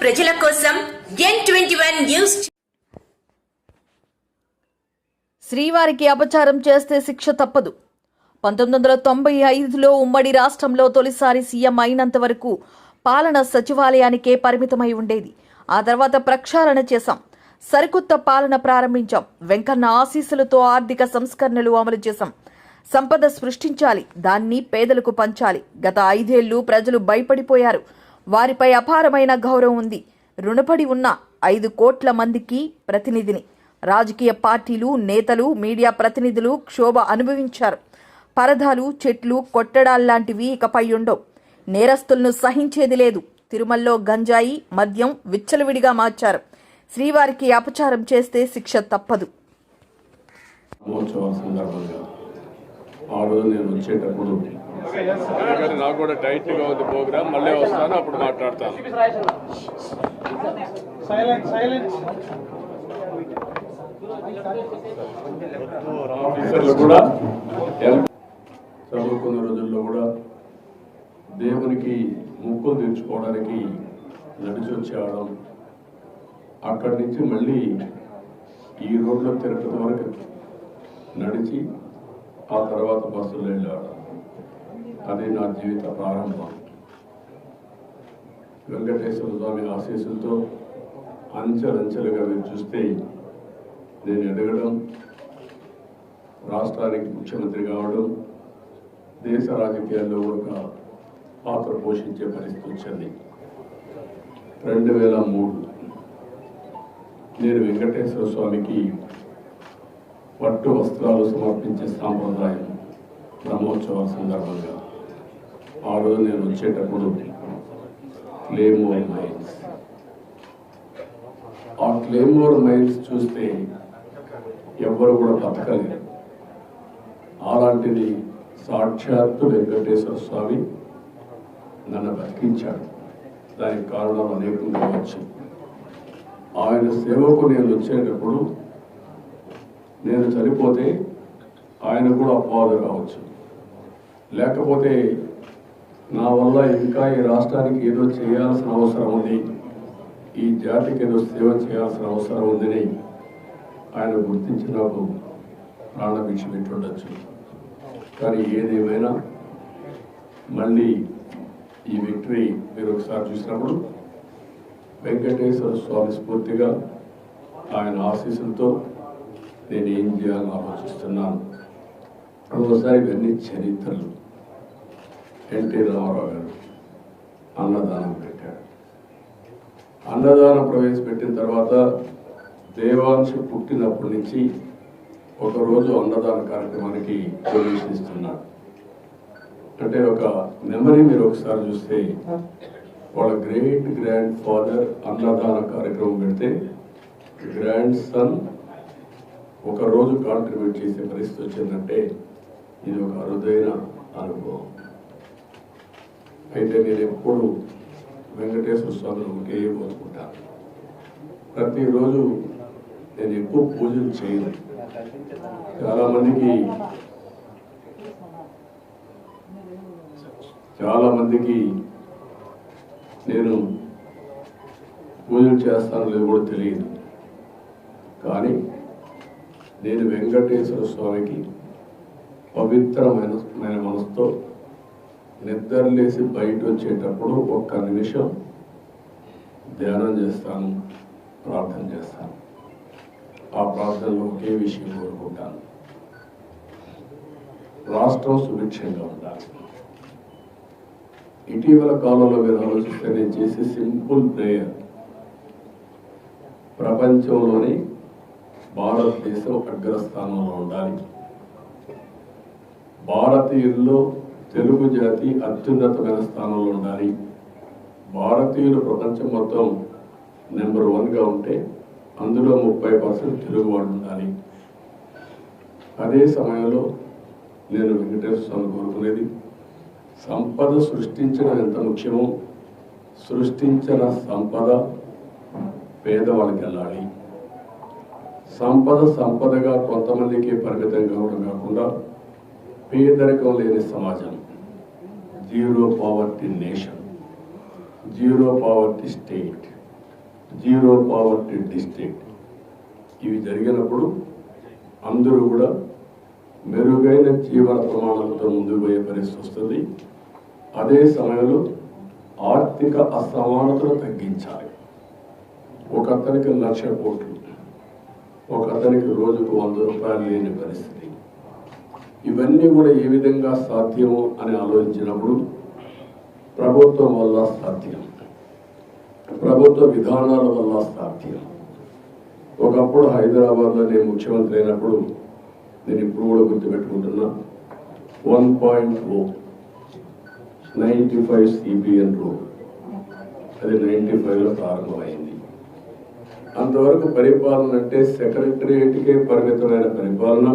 ప్రజల కోసం ఎన్ twenty one news శ్రీవారికి అపచారం చేస్తే శిక్ష తప్పదు. పంతొమ్మిది వందల తొంభై ఐదులో ఉమ్మడి రాష్ట్రంలో తొలిసారి సీఎం అయినంత వరకు పాలన సచివాలయానికే పరిమితమై ఉండేది. ఆ తర్వాత ప్రక్షాళన చేశాం. సరికొత్త పాలన ప్రారంభించాం. వెంకన్న ఆశీస్సులతో ఆర్థిక సంస్కరణలు అమలు చేశాం. సంపద సృష్టించాలి. దాన్ని పేదలకు పంచాలి. గత ఐదేళ్ళు ప్రజలు భయపడిపోయారు. వారిపై అపారమైన గౌరవం ఉంది. రుణపడి ఉన్న ఐదు కోట్ల మందికి ప్రతినిధిని. రాజకీయ పార్టీలు నేతలు మీడియా ప్రతినిధులు క్షోభ అనుభవించారు. పరదాలు చెట్లు కొట్టడాల్లాంటివి ఇకపై ఉండవు. నేరస్తులను సహించేది లేదు. తిరుమలలో గంజాయి మద్యం విచ్చలవిడిగా మార్చారు. శ్రీవారికి అపచారం చేస్తే శిక్ష తప్పదు. ఆ రోజు నేను వచ్చేటప్పుడు నాకు కూడా టైట్గా ఉంది ప్రోగ్రామ్ మళ్ళీ వస్తాను అప్పుడు మాట్లాడతాను. ఆఫీసర్లు కూడా చదువుకున్న రోజుల్లో కూడా దేవునికి ముక్కులు తీర్చుకోవడానికి నడిచి వచ్చేవాళ్ళం. అక్కడి నుంచి మళ్ళీ ఈ రోడ్లో తిరుపతి వరకు నడిచి ఆ తర్వాత బస్సులో వెళ్ళేవాళ్ళం. అది నా జీవిత ప్రారంభం. వెంకటేశ్వర స్వామి ఆశీస్సులతో అంచెలంచెలుగా మీరు చూస్తే నేను ఎదగడం రాష్ట్రానికి ముఖ్యమంత్రి కావడం దేశ రాజకీయాల్లో ఒక పాత్ర పోషించే పరిస్థితి వచ్చింది. రెండు వేల మూడు నేను వెంకటేశ్వర స్వామికి పట్టు వస్త్రాలు సమర్పించే సాంప్రదాయం బ్రహ్మోత్సవాల సందర్భంగా. ఆ రోజు నేను వచ్చేటప్పుడు క్లేమోర్ మైన్స్ ఆ క్లేమోర్ మైన్స్ చూస్తే ఎవ్వరు కూడా బతకలేదు అలాంటిది సాక్షాత్తు వెంకటేశ్వర స్వామి నన్ను బతికించాడు. దానికి కారణం అనేకం కావచ్చు. ఆయన సేవకు నేను వచ్చేటప్పుడు నేను చనిపోతే ఆయన కూడా అపవాదు కావచ్చు. లేకపోతే నా వల్ల ఇంకా ఈ రాష్ట్రానికి ఏదో చేయాల్సిన అవసరం ఉంది. ఈ జాతికి ఏదో సేవ చేయాల్సిన అవసరం ఉందని ఆయన గుర్తించి నాకు ప్రాణభిక్ష పెట్టుండొచ్చు. కానీ ఏదేమైనా మళ్ళీ ఈ విక్టరీ మీరు ఒకసారి చూసినప్పుడు వెంకటేశ్వర స్వామి స్ఫూర్తిగా ఆయన ఆశీస్సులతో నేను ఏం చేయాలని ఆలోచిస్తున్నాను. ఒకసారి ఇవన్నీ చరిత్రలు. ఎన్టీ రామారావు గారు అన్నదానం పెట్టాడు అన్నదానం ప్రవేశపెట్టిన తర్వాత దేవాంశ పుట్టినప్పటి నుంచి ఒకరోజు అన్నదాన కార్యక్రమానికి ప్రవేశిస్తున్నాడు అంటే ఒక మెమరీ మీరు ఒకసారి చూస్తే వాళ్ళ గ్రేట్ గ్రాండ్ ఫాదర్ అన్నదాన కార్యక్రమం పెడితే గ్రాండ్ సన్ ఒక రోజు కాంట్రిబ్యూట్ చేసే పరిస్థితి వచ్చిందంటే ఇది ఒక అరుదైన అనుభవం. అయితే నేను ఎప్పుడు వెంకటేశ్వర స్వామిని ఒకే కోరుకుంటాను ప్రతిరోజు నేను ఎక్కువ పూజలు చేయను. చాలామందికి చాలామందికి నేను పూజలు చేస్తానో లేదో కూడా తెలియదు. కానీ నేను వెంకటేశ్వర స్వామికి పవిత్రమైన మనసుతో నిద్రలేసి బయట వచ్చేటప్పుడు ఒక్క నిమిషం ధ్యానం చేస్తాను ప్రార్థన చేస్తాను. ఆ ప్రార్థనలో ఒకే విషయం కోరుకుంటాను. రాష్ట్రం సుభిక్షంగా ఉండాలి. ఇటీవల కాలంలో మీరు ఆలోచిస్తే నేను చేసే సింపుల్ ప్రేయర్. ప్రపంచంలోని భారతదేశం అగ్రస్థానంలో ఉండాలి. భారతీయుల్లో తెలుగు జాతి అత్యున్నతమైన స్థానంలో ఉండాలి. భారతీయులు ప్రపంచం మొత్తం నెంబర్ వన్గా ఉంటే అందులో ముప్పై పర్సెంట్ తెలుగు వాళ్ళు ఉండాలి. అదే సమయంలో నేను వెంకటేశ్వర స్వామి కోరుకునేది సంపద సృష్టించడం ఎంత ముఖ్యమో సృష్టించిన సంపద పేదవాళ్ళకి వెళ్ళాలి. సంపద సంపదగా కొంతమందికి పరిమితం కావడం కాకుండా పేదరికం లేని సమాజం. Zero poverty nation zero poverty state zero poverty district ఇవి జరిగినప్పుడు అందరూ కూడా మెరుగైన జీవన ప్రమాణాలతో ముందుకు పోయే పరిస్థితి వస్తుంది. అదే సమయంలో ఆర్థిక అసమానతను తగ్గించాలి. ఒక అతనికి లక్ష కోట్లు ఒక అతనికి రోజుకు వంద రూపాయలు లేని పరిస్థితి. ఇవన్నీ కూడా ఏ విధంగా సాధ్యము అని ఆలోచించినప్పుడు ప్రభుత్వం వల్ల సాధ్యం. ప్రభుత్వ విధానాల వల్ల సాధ్యం. ఒకప్పుడు హైదరాబాద్లో నేను ముఖ్యమంత్రి అయినప్పుడు నేను ఇప్పుడు కూడా గుర్తుపెట్టుకుంటున్నా one point o ninety five CBN రో అది నైంటీ ఫైవ్లో ప్రారంభమైంది. అంతవరకు పరిపాలన అంటే సెక్రటరియట్కే పరిమితమైన పరిపాలన.